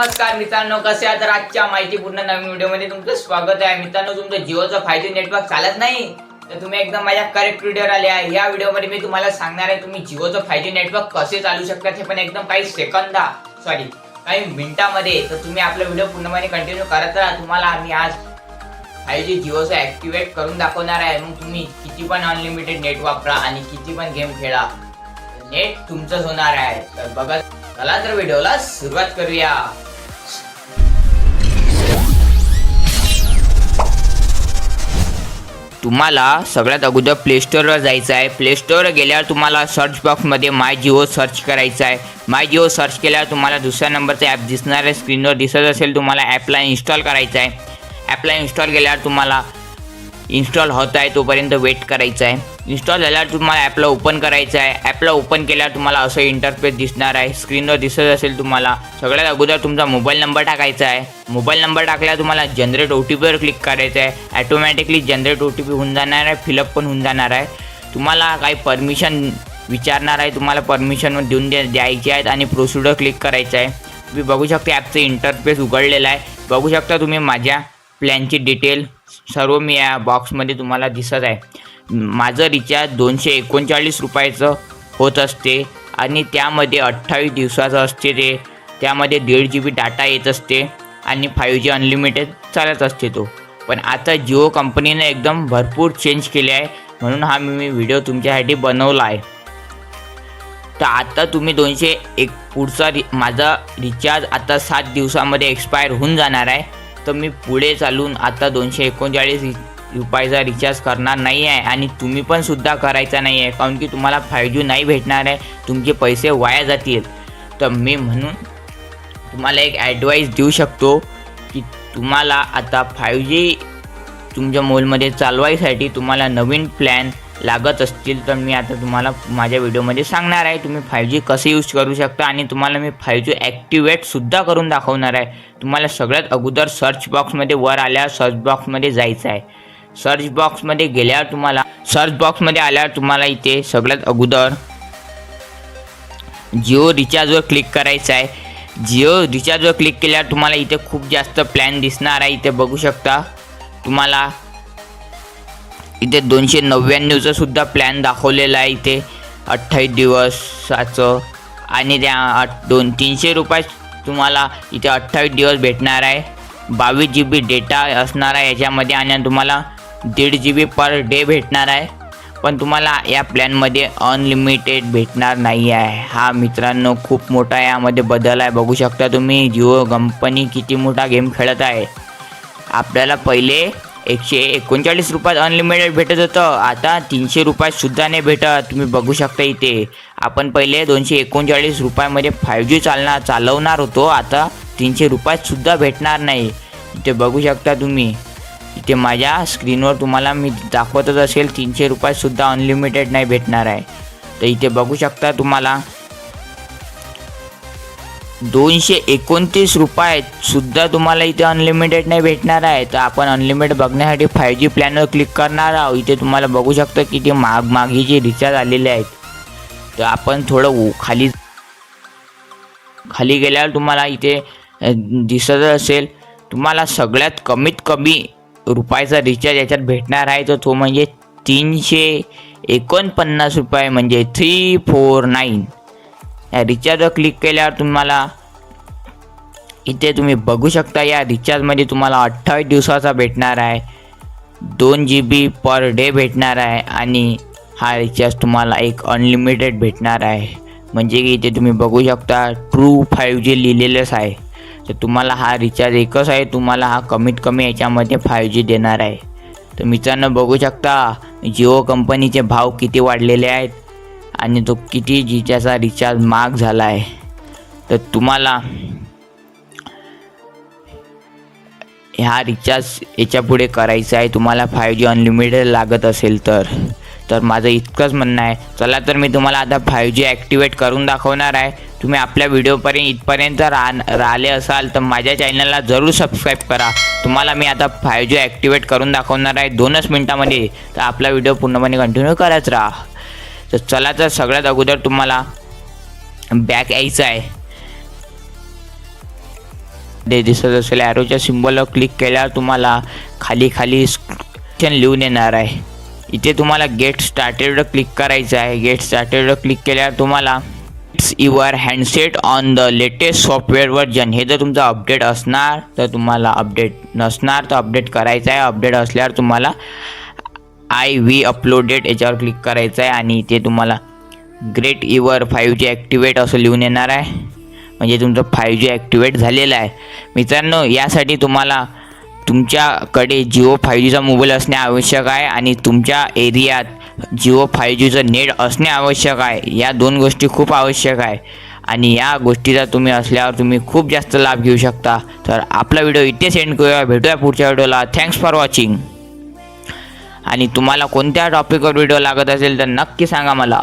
नमस्कार मित्रांनो कसे आहात? तर आजच्या माहितीपूर्ण नवीन व्हिडिओमध्ये तुमचं स्वागत आहे. मित्रांनो तुमचं जिओचं फाय जी नेटवर्क चालत नाही तर तुम्ही एकदम माझ्या करेक्ट व्हिडिओवर आले आहे. या व्हिडिओमध्ये मी तुम्हाला सांगणार आहे तुम्ही जिओचं फाय जी नेटवर्क कसे चालू शकतात हे पण एकदम काही सेकंदा सॉरी काही मिनिटामध्ये. तर तुम्ही आपला व्हिडिओ पूर्णपणे कंटिन्यू करत राहा. तुम्हाला आम्ही आज फाय जी जिओचं ॲक्टिवेट करून दाखवणार आहे. मग तुम्ही किती पण अनलिमिटेड नेट वापरा आणि किती पण गेम खेळा. नेट तुमचंच होणार आहे. तर बघा चला तर व्हिडिओला सुरुवात करूया. तुम्हाला सगळ्यात अगोदर प्ले स्टोअरवर जायचं आहे. प्ले स्टोअरवर गेल्यावर तुम्हाला सर्च बॉक्समध्ये माय जिओ सर्च करायचं आहे. माय जिओ सर्च केल्यावर तुम्हाला दुसऱ्या नंबरचं ॲप दिसणार आहे. स्क्रीनवर दिसत असेल तुम्हाला ॲपला इन्स्टॉल करायचं आहे. ॲपला इन्स्टॉल केल्यावर तुम्हाला इन्स्टॉल होत आहे तोपर्यंत वेट करायचं आहे. इन्स्टॉल झाल्यावर तुम्हाला ॲपला ओपन करायचं आहे. ॲपला ओपन केल्यावर तुम्हाला असं इंटरफेस दिसणार आहे. स्क्रीनवर दिसत असेल तुम्हाला सगळ्यात अगोदर तुमचा मोबाईल नंबर टाकायचा आहे. मोबाईल नंबर टाकल्यावर तुम्हाला जनरेट ओ टी पीवर क्लिक करायचं आहे. Automatically generate O T P होऊन जाणार आहे फिलअप पण होऊन जाणार आहे. तुम्हाला काही परमिशन विचारणार आहे तुम्हाला परमिशन देऊन द्या द्यायची आहेत आणि प्रोसिडर क्लिक करायचं आहे. तुम्ही बघू शकता ॲपचं इंटरफेस उघडलेलं आहे. बघू शकता तुम्ही माझ्या प्लॅनची डिटेल सर्व मी या बॉक्समध्ये तुम्हाला दिसत आहे. माझं रिचार्ज दोनशे एकोणचाळीस रुपयाचं होत असते आणि त्यामध्ये अठ्ठावीस दिवसाचं असते ते. त्यामध्ये दीड जी बी डाटा येत असते आणि फाईव्ह जी अनलिमिटेड चालत असते तो. पण आता जिओ कंपनीने एकदम भरपूर चेंज केले आहे. म्हणून हा मी व्हिडिओ तुमच्यासाठी बनवला आहे. तर आता तुम्ही दोनशे एक पुढचा रि माझा रिचार्ज आता सात दिवसामध्ये एक्सपायर होऊन जाणार आहे. तर मी पुढे चालून आता दोनशे एकोणचाळीस रुपयाचा रिचार्ज करणार नाही आहे आणि तुम्ही पण सुद्धा करायचा नाही आहे काहून की तुम्हाला फाय जी नाही भेटणार आहे तुमचे पैसे वाया जातील. तर मी म्हणून तुम्हाला एक ॲडवाईस देऊ शकतो की तुम्हाला आता फाईव्ह जी तुमच्या मोबाईलमध्ये चालवायसाठी तुम्हाला नवीन प्लॅन लागत असतील तर मी आता तुम्हाला माझ्या व्हिडिओमध्ये सांगणार आहे. तुम्ही फाय जी कसे यूज करू शकता आणि तुम्हाला मी फाय जी ॲक्टिवेटसुद्धा करून दाखवणार आहे. तुम्हाला सगळ्यात अगोदर सर्च बॉक्समध्ये वर आल्यावर सर्च बॉक्समध्ये जायचं आहे. सर्च बॉक्समध्ये गेल्यावर तुम्हाला सर्च बॉक्समध्ये आल्यावर तुम्हाला इथे सगळ्यात अगोदर जिओ रिचार्जवर क्लिक करायचं आहे. जिओ रिचार्जवर क्लिक केल्यावर तुम्हाला इथे खूप जास्त प्लॅन दिसणार आहे. इथे बघू शकता तुम्हाला इथे दोनशे नव्याण्णवचं सुद्धा प्लॅन दाखवलेला आहे इथे. अठ्ठावीस दिवसाचं. आणि त्या दोन तीनशे रुपये तुम्हाला इथे अठ्ठावीस दिवस भेटणार आहे. बावीस जी बी डेटा असणार आहे याच्यामध्ये आणि तुम्हाला दीड जी बी पर डे भेटणार आहे. पण तुम्हाला या प्लॅनमध्ये अनलिमिटेड भेटणार नाही आहे. हा मित्रांनो खूप मोठा यामध्ये बदल आहे. बघू शकता तुम्ही जिओ कंपनी किती मोठा गेम खेळत आहे. आपल्याला पहिले एकशे एकोणचाळीस रुपयात अनलिमिटेड भेटत होतं. आता तीनशे रुपयात सुद्धा नाही भेटत. तुम्ही बघू शकता इथे. आपण पहिले दोनशे एकोणचाळीस रुपयामध्ये फाईव्ह जी चालणार चालवणार होतो. आता तीनशे रुपयात सुद्धा भेटणार नाही. इथे बघू शकता तुम्ही. इथे माझ्या स्क्रीनवर तुम्हाला मी दाखवतच असेल तीनशे रुपयात सुद्धा अनलिमिटेड नाही भेटणार आहे. तर इथे बघू शकता तुम्हाला दोनशे एकोणतीस रुपयात सुद्धा तुम्हाला इथे अनलिमिटेड नाही भेटणार आहे. तर आपण अनलिमिटेड बघण्यासाठी फाय जी प्लॅनवर क्लिक करणार आहोत. इथे तुम्हाला बघू शकता ते माग मागीचे रिचार्ज आलेले आहेत. तर आपण थोडं उ- खाली खाली गेल्यावर तुम्हाला इथे दिसत असेल. तुम्हाला सगळ्यात कमीत कमी रुपयाचा रिचार्ज याच्यात भेटणार आहे. तर तो म्हणजे तीनशे एकोणपन्नास रुपये म्हणजे थ्री फोर नाईन या रिचार्जवर क्लिक केल्यावर तुम्हाला इथे तुम्ही बघू शकता या रिचार्जमध्ये तुम्हाला अठ्ठावीस दिवसाचा भेटणार आहे. दोन जी बी पर डे भेटणार आहे आणि हा रिचार्ज तुम्हाला एक अनलिमिटेड भेटणार आहे. म्हणजे की इथे तुम्ही बघू शकता ट्रू फाईव्ह जी लिहिलेलंच आहे. तर तुम्हाला हा रिचार्ज एकच आहे तुम्हाला हा कमीत कमी याच्यामध्ये फाईव्ह जी देणार आहे. तर मित्रांनो बघू शकता जिओ कंपनीचे भाव किती वाढलेले आहेत. आणि तो किती जीच्याचा रिचार्ज महाग झाला आहे तर तुम्हाला ह्या रिचार्ज याच्यापुढे करायचा आहे. तुम्हाला फाय जी अनलिमिटेड लागत असेल तर. तर माझं इतकंच म्हणणं आहे. चला तर मी तुम्हाला आता फाय जी ॲक्टिवेट करून दाखवणार आहे. तुम्ही आपल्या व्हिडिओपर्यंत इथपर्यंत राह राहिले असाल तर माझ्या चॅनलला जरूर सबस्क्राईब करा. तुम्हाला मी आता फाय जी ॲक्टिवेट करून दाखवणार आहे. दोनच मिनटामध्ये. तर आपला व्हिडिओ पूर्णपणे कंटिन्यू करत राहा. तर चला तर सगळ्यात अगोदर तुम्हाला बॅक यायचं आहे. ते दिसत असेल ॲरोच्या सिम्बॉलवर क्लिक केल्यावर तुम्हाला खाली खाली स्क्रिप्शन लिहून येणार आहे. इथे तुम्हाला गेट स्टार्टेडवर क्लिक करायचं आहे. गेट स्टार्टेडवर क्लिक केल्यावर तुम्हाला it's your handset on the latest software version हे जर तुमचं अपडेट असणार तर तुम्हाला अपडेट नसणार तर अपडेट करायचं आहे. अपडेट असल्यावर तुम्हाला आय व्ही अपलोडेड याच्यावर क्लिक करायचं आहे आणि इथे तुम्हाला great ever five G activate असं लिहून येणार आहे. म्हणजे तुमचं फाईव्ह जी ॲक्टिवेट झालेलं आहे. मित्रांनो यासाठी तुम्हाला तुमच्याकडे जिओ फाईव्ह जीचा मोबाईल असणे आवश्यक आहे आणि तुमच्या एरियात जिओ फाईव्ह जीचं नेट असणे आवश्यक आहे. या दोन गोष्टी खूप आवश्यक आहे. आणि या गोष्टीचा तुम्ही असल्यावर तुम्ही खूप जास्त लाभ घेऊ शकता. तर आपला व्हिडिओ इथे सेंड करूया. भेटूया पुढच्या व्हिडिओला. थँक्स फॉर वॉचिंग आणि तुम्हाला कोणत्या टॉपिकवर व्हिडिओ लागत असेल तर नक्की सांगा मला.